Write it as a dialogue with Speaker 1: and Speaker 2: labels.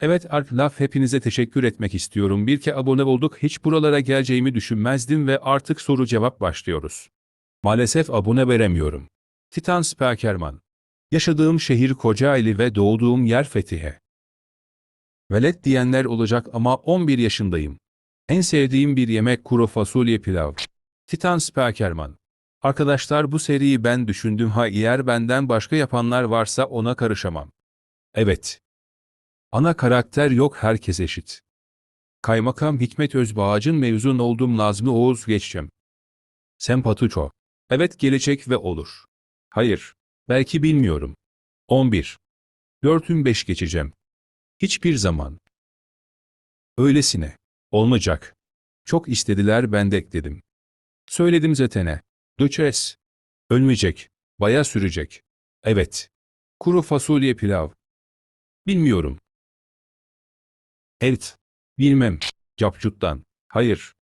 Speaker 1: Evet Ark Laf hepinize teşekkür etmek istiyorum. Bir ke abone olduk. Hiç buralara geleceğimi düşünmezdim ve artık soru cevap başlıyoruz. Maalesef abone veremiyorum. Titan Spekerman. Yaşadığım şehir Kocaeli ve doğduğum yer Fethiye. Velet diyenler olacak ama 11 yaşındayım. En sevdiğim bir yemek kuru fasulye pilav. Titan Spekerman. Arkadaşlar bu seriyi ben düşündüm ha eğer benden başka yapanlar varsa ona karışamam. Evet. Ana karakter yok herkes eşit. Kaymakam Hikmet Özbağacın mezun oldum Nazmi Oğuz geçeceğim. Sempatuço. Evet gelecek ve olur. Hayır. Belki bilmiyorum. 11. 4'ün geçeceğim. Hiçbir zaman. Öylesine. Olmayacak. Çok istediler ben de ekledim. Söyledim zetene. Döçes. Ölmeyecek. Baya sürecek. Evet. Kuru fasulye pilav. Bilmiyorum. Evet. Bilmem. Capcut'tan. Hayır.